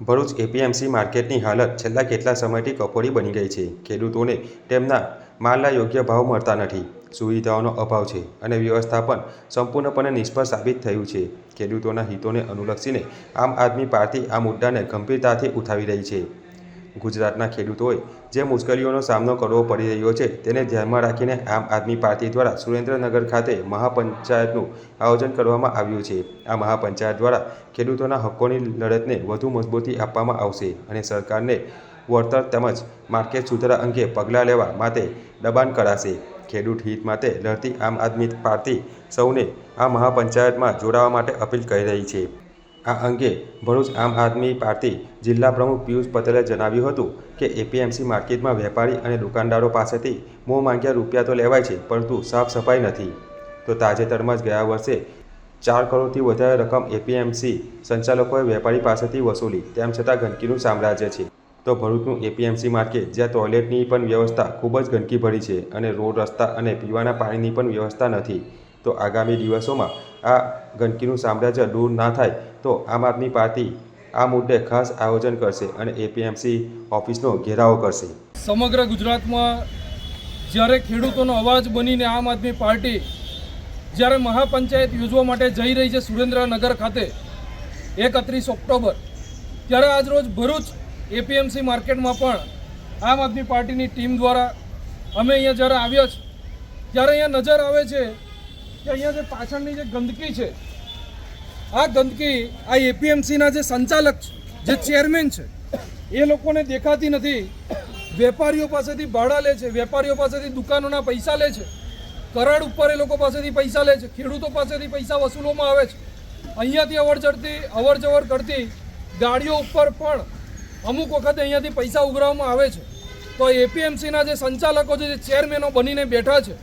Bharuch APMC માર્કેટની હાલત છેલ્લા કેટલા સમયથી કફોડી બની ગઈ છે. ખેડૂતોને તેમના માલના યોગ્ય ભાવ મળતા નથી. સુવિધાઓનો અભાવ છે અને વ્યવસ્થાપન સંપૂર્ણપણે નિષ્ફળ સાબિત થયું છે. ખેડૂતોના હિતોને અનુલક્ષીને આમ આદમી પાર્ટી આ મુદ્દાને ગંભીરતાથી ઉઠાવી રહી છે. ગુજરાતના ખેડૂતોએ જે મુશ્કેલીઓનો સામનો કરવો પડી રહ્યો છે, તેને ધ્યાનમાં રાખીને આમ આદમી પાર્ટી દ્વારા સુરેન્દ્રનગર ખાતે મહાપંચાયતનું આયોજન કરવામાં આવ્યું છે. આ મહાપંચાયત દ્વારા ખેડૂતોના હક્કોની લડતને વધુ મજબૂતી આપવામાં આવશે અને સરકારને વળતર તેમજ માર્કેટ સુધારા અંગે પગલાં લેવા માટે દબાણ કરાશે. ખેડૂત હિત માટે લડતી આમ આદમી પાર્ટી સૌને આ મહાપંચાયતમાં જોડાવા માટે અપીલ કરી રહી છે. આ અંગે ભરૂચ આમ આદમી પાર્ટી જિલ્લા પ્રમુખ પિયુષ પટેલે જણાવ્યું હતું કે એપીએમસી માર્કેટમાં વેપારી અને દુકાનદારો પાસેથી મોં માંગ્યા રૂપિયા તો લેવાય છે, પરંતુ સાફ સફાઈ નથી. તો તાજેતરમાં જ ગયા વર્ષે ચાર કરોડથી વધારે રકમ એપીએમસી સંચાલકોએ વેપારી પાસેથી વસૂલી, તેમ છતાં ગંદકીનું સામ્રાજ્ય છે. તો ભરૂચનું એપીએમસી માર્કેટ, જ્યાં ટોયલેટની પણ વ્યવસ્થા ખૂબ જ ગંદકી ભરી છે અને રોડ રસ્તા અને પીવાના પાણીની પણ વ્યવસ્થા નથી. તો આગામી દિવસોમાં આ ગંદકીનું સામ્રાજ્ય દૂર ના થાય, તો આમ આદમી પાર્ટી આ મુદ્દે ખાસ આયોજન કરશે અને એપીએમસી ઓફિસનો ઘેરાવો કરશે. સમગ્ર ગુજરાતમાં જ્યારે ખેડૂતોનો અવાજ બનીને આમ આદમી પાર્ટી જ્યારે મહાપંચાયત યોજવા માટે જઈ રહી છે સુરેન્દ્રનગર ખાતે એકત્રીસ ઓક્ટોબર, ત્યારે આજરોજ ભરૂચ એપીએમસી માર્કેટમાં પણ આમ આદમી પાર્ટીની ટીમ દ્વારા અમે અહીંયા જ્યારે આવ્યા છીએ, ત્યારે અહીંયા નજર આવે છે કે અહીંયા જે પાછળની જે ગંદકી છે, આ ગંદકી આ એપીએમસીના જે સંચાલક જે ચેરમેન છે, એ લોકોને દેખાતી નથી. વેપારીઓ પાસેથી ભાડા લે છે, વેપારીઓ પાસેથી દુકાનોના પૈસા લે છે, કરાડ ઉપર એ લોકો પાસેથી પૈસા લે છે, ખેડૂતો પાસેથી પૈસા વસૂલવામાં આવે છે. અહીંયાથી અવર ચડતી, અવર જવર કરતી ગાડીઓ ઉપર પણ અમુક વખતે અહીંયાથી પૈસા ઉઘરાવવામાં આવે છે. તો એપીએમસીના જે સંચાલકો છે, જે ચેરમેનો બનીને બેઠા છે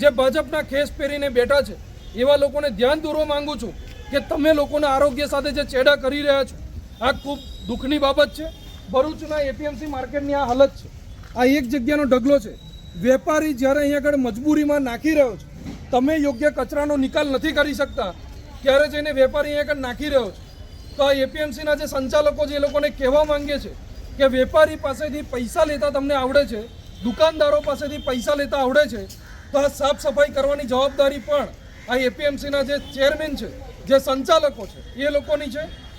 જે ભાજપના ખેસ પહેરીને બેઠા છે, એવા લોકોને ધ્યાન દોરવા માંગુ છું કે તમે લોકોના આરોગ્ય સાથે જે ચેડા કરી રહ્યા છો, આ ખૂબ દુઃખની બાબત છે. ભરૂચના એપીએમસી માર્કેટની આ હાલત છે. આ એક જગ્યાનો ઢગલો છે. વેપારી જ્યારે અહીંયા આગળ મજબૂરીમાં નાખી રહ્યો છે, તમે યોગ્ય કચરાનો નિકાલ નથી કરી શકતા, ત્યારે જઈને વેપારી અહીંયા આગળ નાખી રહ્યો છે. તો આ એપીએમસીના જે સંચાલકો એ લોકોને કહેવા માંગે છે કે વેપારી પાસેથી પૈસા લેતા તમને આવડે છે, દુકાનદારો પાસેથી પૈસા લેતા આવડે છે તો આ સાફ સફાઈ કરવાની જવાબદારી પણ આ એપીએમસીના જે ચેરમેન છે, જે સંચાલકો છે, એ લોકોની છે.